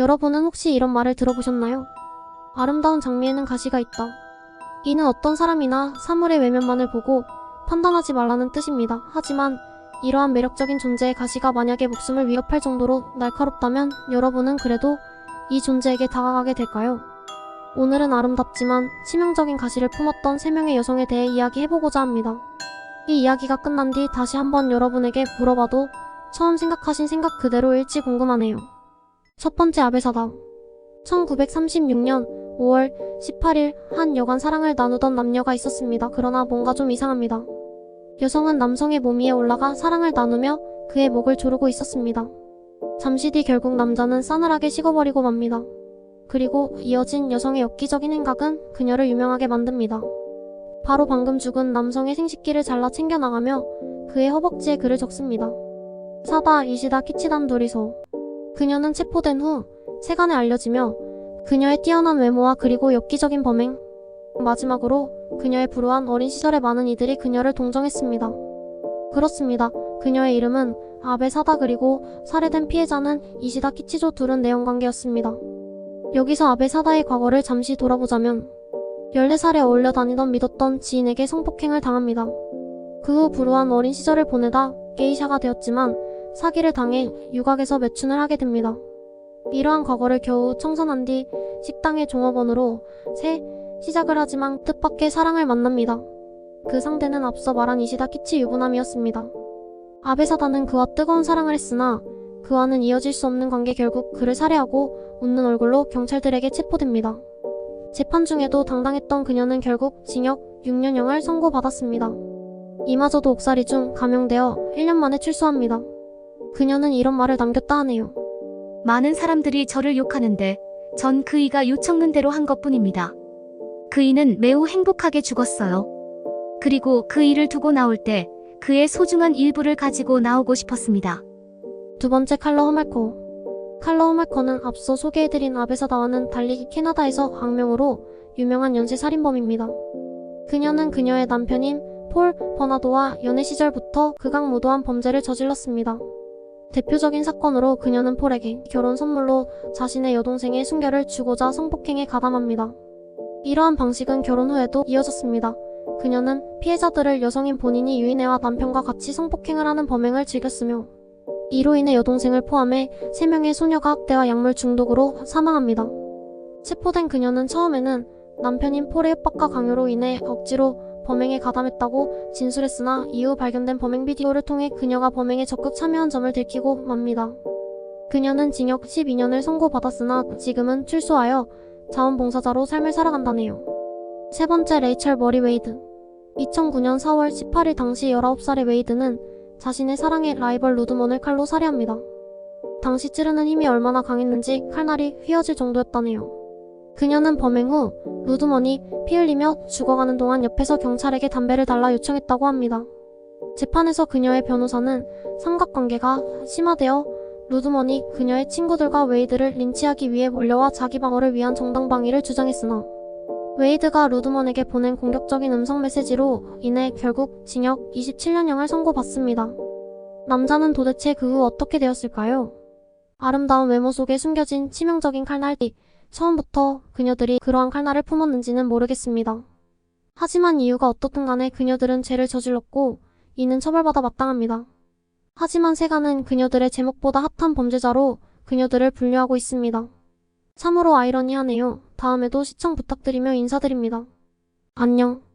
여러분은 혹시 이런 말을 들어보셨나요? 아름다운 장미에는 가시가 있다. 이는 어떤 사람이나 사물의 외면만을 보고 판단하지 말라는 뜻입니다. 하지만 이러한 매력적인 존재의 가시가 만약에 목숨을 위협할 정도로 날카롭다면 여러분은 그래도 이 존재에게 다가가게 될까요? 오늘은 아름답지만 치명적인 가시를 품었던 세 명의 여성에 대해 이야기해보고자 합니다. 이 이야기가 끝난 뒤 다시 한번 여러분에게 물어봐도 처음 생각하신 생각 그대로일지 궁금하네요. 첫 번째 아베사다. 1936년 5월 18일 한 여관 사랑을 나누던 남녀가 있었습니다. 그러나 뭔가 좀 이상합니다. 여성은 남성의 몸 위에 올라가 사랑을 나누며 그의 목을 조르고 있었습니다. 잠시 뒤 결국 남자는 싸늘하게 식어버리고 맙니다. 그리고 이어진 여성의 엽기적인 행각은 그녀를 유명하게 만듭니다. 바로 방금 죽은 남성의 생식기를 잘라 챙겨나가며 그의 허벅지에 글을 적습니다. 사다 이시다 키치단 도리소. 그녀는 체포된 후 세간에 알려지며 그녀의 뛰어난 외모와 그리고 엽기적인 범행, 마지막으로 그녀의 불우한 어린 시절의 많은 이들이 그녀를 동정했습니다. 그렇습니다. 그녀의 이름은 아베 사다 그리고 살해된 피해자는 이시다 키치조 둘은 내연 관계였습니다. 여기서 아베 사다의 과거를 잠시 돌아보자면 14살에 어울려 다니던 믿었던 지인에게 성폭행을 당합니다. 그 후 불우한 어린 시절을 보내다 게이샤가 되었지만 사기를 당해 유곽에서 매춘을 하게 됩니다. 이러한 과거를 겨우 청산한 뒤 식당의 종업원으로 새 시작을 하지만 뜻밖의 사랑을 만납니다. 그 상대는 앞서 말한 이시다 키치 유부남이었습니다. 아베사다는 그와 뜨거운 사랑을 했으나 그와는 이어질 수 없는 관계 결국 그를 살해하고 웃는 얼굴로 경찰들에게 체포됩니다. 재판 중에도 당당했던 그녀는 결국 징역 6년형을 선고받았습니다. 이마저도 옥살이 중 감형되어 1년 만에 출소합니다. 그녀는 이런 말을 남겼다 하네요. 많은 사람들이 저를 욕하는데 전 그이가 요청는 대로 한 것뿐입니다. 그이는 매우 행복하게 죽었어요. 그리고 그 일을 두고 나올 때 그의 소중한 일부를 가지고 나오고 싶었습니다. 두 번째 칼러 허말코. 칼러 허말코는 앞서 소개해드린 아베사다와는 달리 캐나다에서 악명으로 유명한 연쇄 살인범입니다. 그녀는 그녀의 남편인 폴 버나도와 연애 시절부터 극악무도한 범죄를 저질렀습니다. 대표적인 사건으로 그녀는 폴에게 결혼 선물로 자신의 여동생의 순결을 주고자 성폭행에 가담합니다. 이러한 방식은 결혼 후에도 이어졌습니다. 그녀는 피해자들을 여성인 본인이 유인해와 남편과 같이 성폭행을 하는 범행을 즐겼으며 이로 인해 여동생을 포함해 3명의 소녀가 학대와 약물 중독으로 사망합니다. 체포된 그녀는 처음에는 남편인 폴의 협박과 강요로 인해 억지로 범행에 가담했다고 진술했으나 이후 발견된 범행 비디오를 통해 그녀가 범행에 적극 참여한 점을 들키고 맙니다. 그녀는 징역 12년을 선고받았으나 지금은 출소하여 자원봉사자로 삶을 살아간다네요. 세 번째 레이첼 머리 웨이드. 2009년 4월 18일 당시 19살의 웨이드는 자신의 사랑의 라이벌 루드먼을 칼로 살해합니다. 당시 찌르는 힘이 얼마나 강했는지 칼날이 휘어질 정도였다네요. 그녀는 범행 후 루드먼이 피 흘리며 죽어가는 동안 옆에서 경찰에게 담배를 달라 요청했다고 합니다. 재판에서 그녀의 변호사는 삼각관계가 심화되어 루드먼이 그녀의 친구들과 웨이드를 린치하기 위해 몰려와 자기 방어를 위한 정당 방위를 주장했으나 웨이드가 루드먼에게 보낸 공격적인 음성 메시지로 인해 결국 징역 27년형을 선고받습니다. 남자는 도대체 그 후 어떻게 되었을까요? 아름다운 외모 속에 숨겨진 치명적인 칼날띠. 처음부터 그녀들이 그러한 칼날을 품었는지는 모르겠습니다. 하지만 이유가 어떻든 간에 그녀들은 죄를 저질렀고 이는 처벌받아 마땅합니다. 하지만 세간은 그녀들의 제목보다 핫한 범죄자로 그녀들을 분류하고 있습니다. 참으로 아이러니하네요. 다음에도 시청 부탁드리며 인사드립니다. 안녕.